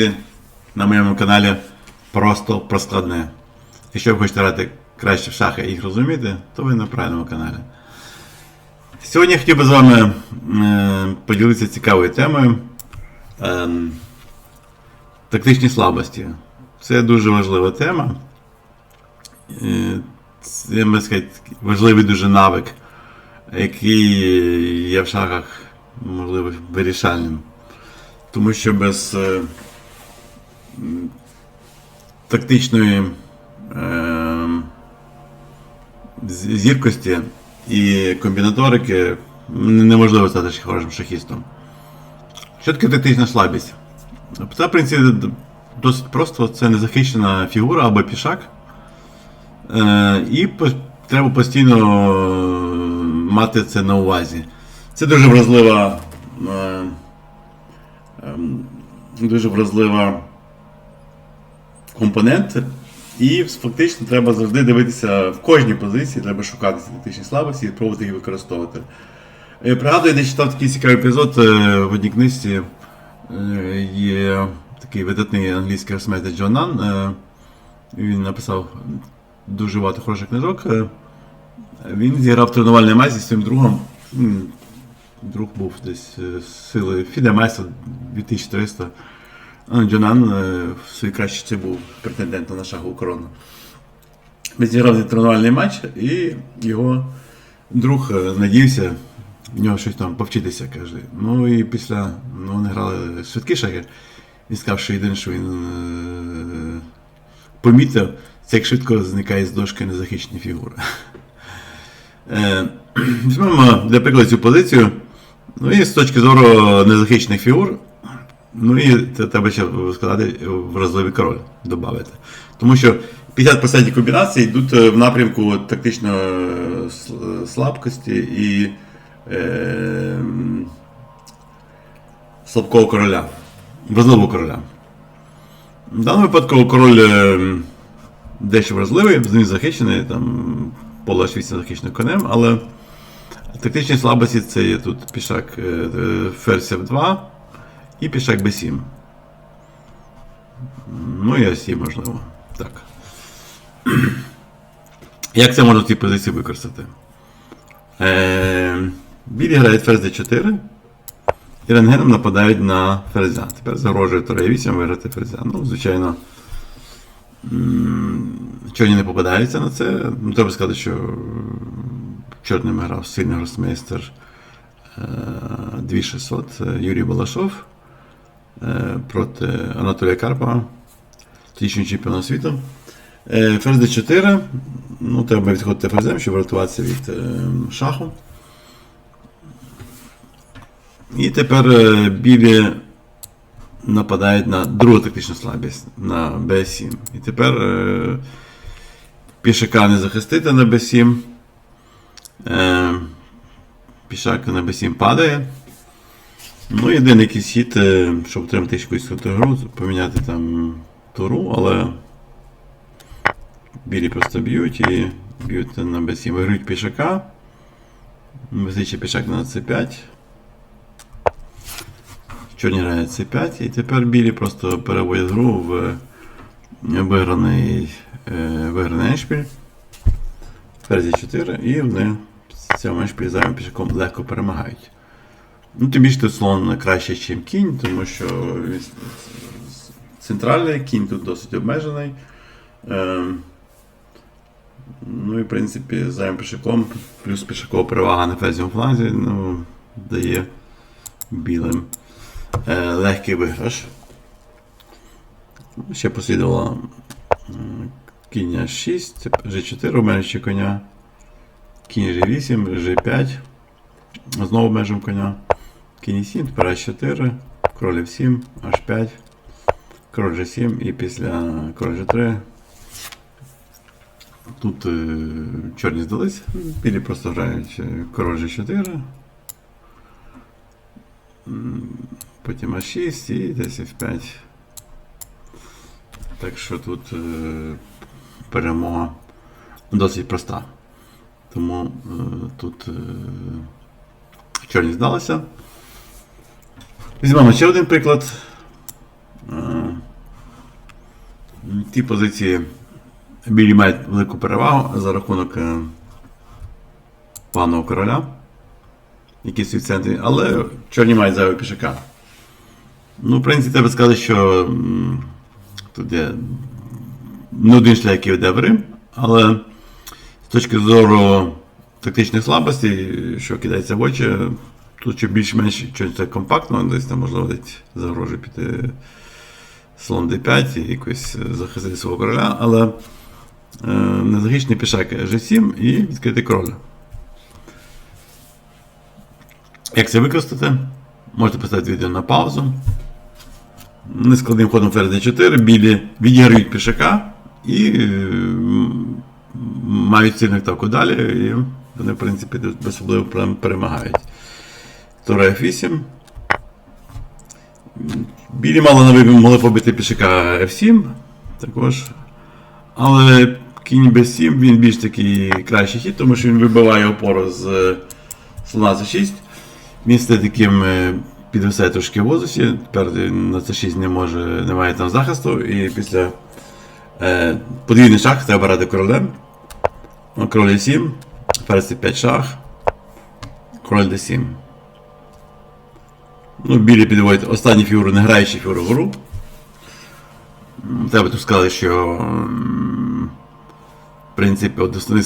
друзі, на моєму каналі просто про складне. Якщо ви хочете грати краще в шахи і їх розуміти, то ви на правильному каналі. Сьогодні я хотів би з вами поділитися цікавою темою. Е, тактичні слабості. Це дуже важлива тема. Е, Це, можна сказати, важливий дуже навик, який є в шахах, можливо, вирішальним. Тому що без е, тактичної е, зіркості і комбінаторики неможливо стати хорошим шахістом. Що таке тактична слабість? Це, в принципі, досить просто. Це незахищена фігура або пішак. Е, і треба постійно е, мати це на увазі. Це дуже вразлива. е, ем, дуже вразлива компонент. І фактично треба завжди дивитися в кожній позиції, треба шукати ці тактичні слабості і пробувати їх використовувати. Е, Пригадую, я читав такий цікавий епізод е, в одній книжці. е, Є такий видатний англійський арсметик Джон Нан. Він написав дуже багато хороших книжок. Він зіграв тренувальний матч зі своїм другом. Друг був десь сили Фіде Меса 2300. Джонан е, в своїй кращі був претендентом на шахову корону. Зіграв цей тренувальний матч, і його друг е, надіявся в нього щось там повчитися, каже. Ну і після ну, вони грали швидкі шахи. Він сказав, що єдине, що він е, помітив, це як швидко зникає з дошки незахищені фігури. Е, Візьмемо для прикладу цю позицію. Ну і з точки зору незахищених фігур, ну і треба ще сказати, вразливий король додати. Тому що 50% комбінацій йдуть е, в напрямку тактичної е, слабкості і е, слабкого короля, вразливого короля. В даному випадку король е, дещо вразливий, він захищений, там пола швійця захищений конем, але тактичні слабості це є тут пішак е, е, ферзь F2 і пішак B7. Ну і С7, можливо. Так. Як це можна в цій позиції використати? Е, білі грають ферзь D4. І рентгеном нападають на ферзя. Тепер загрожує тура 8 виграти ферзя. Ну, звичайно, чорні не попадаються на це. Ну, треба сказати, що чорним грав сильний гросмейстер е, 2600 е, Юрій Балашов е, проти Анатолія Карпова, тодішнього чемпіона світу. Е, Ферзь D4. Ну, треба відходити ферзем, щоб врятуватися від е, шаху. І тепер е, білі нападають на другу тактичну слабість на B7. І тепер е, пішака не захистити на B7. Е, пішак на B7 падає. Ну, єдиний якийсь хід, е, щоб отримати якусь гру, поміняти там туру, але білі просто б'ють і б'ють на B7. Виграють пішака. Висиче пішак на C5. Чорні грають C5, і тепер білі просто переводять гру в виграний, е, виграний еншпіль. Ферзі 4, і вони в цьому еншпілі зайвим пішаком легко перемагають. Ну, тим більше слон краще, ніж кінь, тому що центральний кінь тут досить обмежений. Е, ну і в принципі зайвим пішаком, плюс пішакова перевага на ферзівому фланзі, ну, дає білим е, легкий виграш. Ще послідувала кінь 6, G4, обмежуючи коня. Кінь G8, G5. Знову обмежуємо коня. Кінь 7, тепер H4, король F7, H5, король G7 і після король G3. Тут е, чорні здались, білі просто грають е, король G4. Потім А6 і десь F5. Так що тут е, перемога досить проста. Тому тут чорні здалися. Візьмемо ще один приклад. Е, в тій позиції білі мають велику перевагу за рахунок е, паного короля, який в центрі, але чорні мають зайвого пішака. Ну, в принципі, треба сказати, що тут є не один шлях, який веде в Рим, але з точки зору тактичних слабостей, що кидається в очі, тут ще більш-менш щось компактно, десь там можливо десь загрожує піти слон d5 і якось захистити свого короля, але е, незагічний пішак G7 і відкритий король. Як це використати? Можете поставити відео на паузу. Нескладним ходом ферзь d4, білі відіграють пішака і е, мають сильну атаку далі, і вони, в принципі, без особливо перемагають. Тура F8. Білі мало на вибір могли побити пішака F7 також. Але кінь B7 він більш такий кращий хід, тому що він вибиває опору з слона C6. Він стає таким е, підвисає трошки в воздусі. Тепер на C6 не може, немає там захисту. І після е, подвійний шах треба брати королем. Ну, Король E7, ферзь 5 шах, король D7. Ну, білі підводять останні фігури, не граючі фігури вгору. М, Треба тут сказати, що в принципі от основні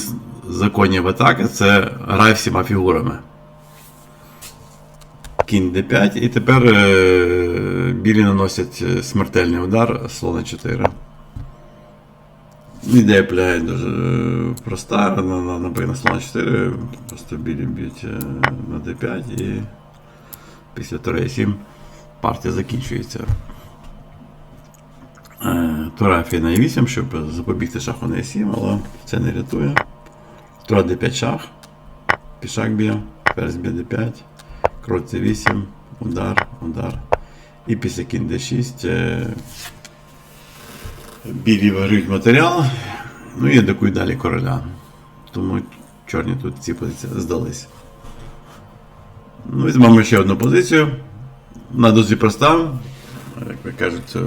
законів атаки це грає всіма фігурами. Кінь d5, і тепер е, білі наносять е, смертельний удар слона 4. Ідея полягає дуже е, проста, на, на, на, на слона 4, просто білі б'ють на d5 і після тура 7 партія закінчується. Е, Тура фі на e8, щоб запобігти шаху на e7, але це не рятує. Тура d5 шах, пішак б'є, ферзь б'є d5, кроль c8, удар, удар. І після кінь d6 е, білі виграють матеріал, ну і атакують далі короля. Тому чорні тут ці позиції здались. Ну, візьмемо ще одну позицію. Вона досить проста. Як ви кажуть, е,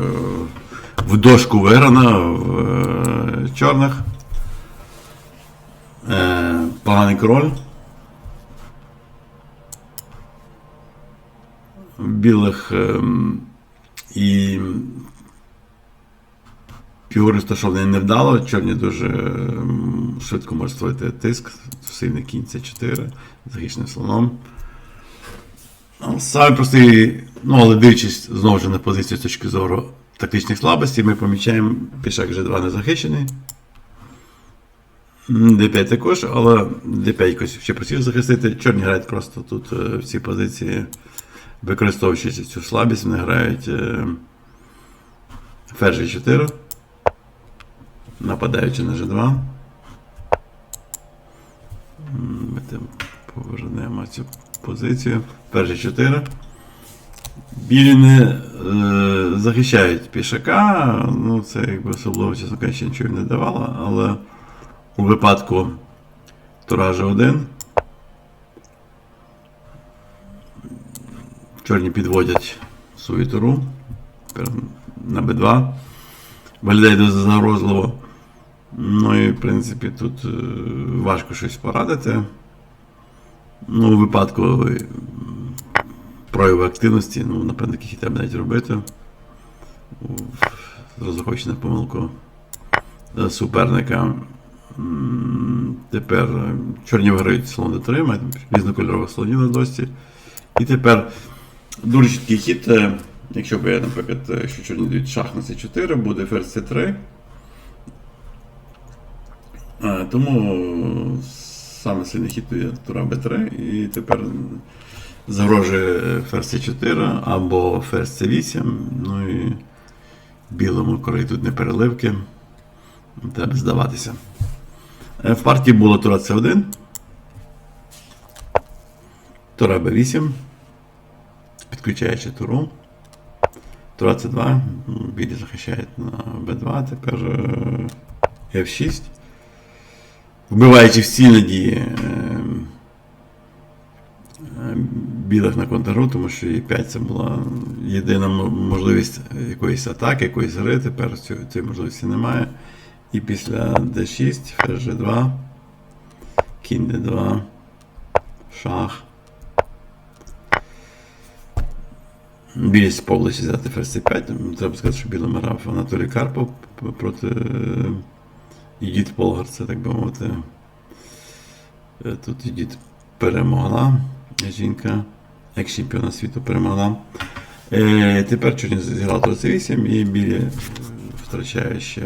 в дошку виграна в е, чорних. Е, Поганий король. В білих і фігури розташовані невдало, чорні дуже швидко можуть створити тиск, сильний кінь це 4 захищеним слоном. Ну, Саме простий, ну але дивлячись знову ж на позицію з точки зору тактичних слабостей, ми помічаємо пішак G2 не захищений. М, D5 також, але D5 якось ще простіше захистити. Чорні грають просто тут е, в цій позиції, використовуючи цю слабість, вони грають е, ферзь G4, нападаючи на G2. Ми повернемо цю позицію. Перші 4. Білі не е, захищають пішака. Ну, це якби особливо, чесно кажучи, нічого не давало, але у випадку Туража 1 чорні підводять свою туру на Б2. Виглядає дуже загрозливо. Ну і в принципі тут е, важко щось порадити. Ну, у випадку е, прояву активності, ну, напевно, таких і навіть робити. Розраховуючи на помилку е, суперника. Тепер е, чорні виграють слон d3, мають різнокольорових слонів досі. І тепер дуже чіткий хід. Якщо б я, наприклад, е, що чорні дають шах на c4, буде ферзь c3. Е, Тому саме сильний хід тура b3, і тепер загрожує ферзь c4 або ферзь c8. Ну і білому корей тут не переливки. Треба здаватися. Е, В партії було тура c1, тура b8, підключаючи туру. Тура c2, ну, білі захищають на b2, тепер е, f6 вбиваючи всі надії е, е, білих на контргру, тому що і 5 це була єдина можливість якоїсь атаки, якоїсь гри. Тепер цієї, можливості немає. І після d6, ферзь g2, кінь d2, шах. Білість по області взяти ферзь c5. Треба сказати, що білим грав Анатолій Карпов проти Ідіт Полгар, це так би мовити. Е, Тут Ідіт перемогла. Жінка, екс-чемпіона світу перемогла. Е, тепер чорні зіграли тур c8 і білі втрачає ще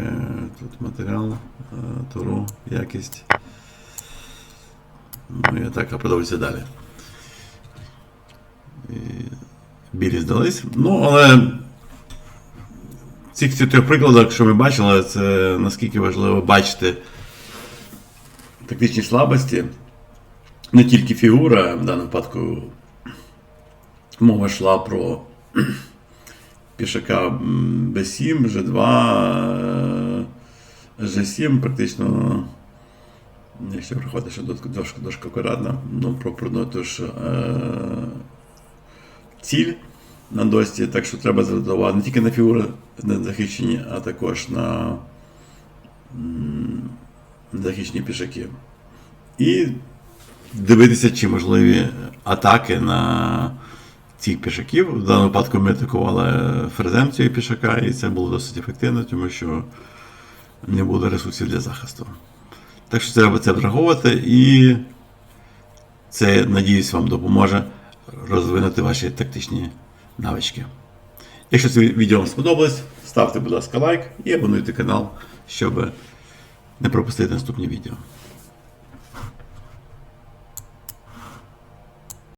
тут матеріал, е, туру, якість. Ну і атака продовжується далі. І білі здались. Ну, але цих чотирьох прикладах, що ми бачили, це наскільки важливо бачити тактичні слабості. Не тільки фігура, в даному випадку мова йшла про пішака B7, G2, е, G7, практично, якщо приходить, що дошка, дошка, акуратна, ну, про, про ну, тож, е, ціль на досці, так що треба звертати увагу не тільки на фігури захищені, а також на захищені пішаки. І дивитися, чи можливі атаки на цих пішаків. В даному випадку ми атакували ферзем цього пішака, і це було досить ефективно, тому що не було ресурсів для захисту. Так що треба це враховувати, і це, надіюсь, вам допоможе розвинути ваші тактичні навички. Якщо це відео вам сподобалось, ставте, будь ласка, лайк і абонуйте канал, щоб не пропустити наступні відео.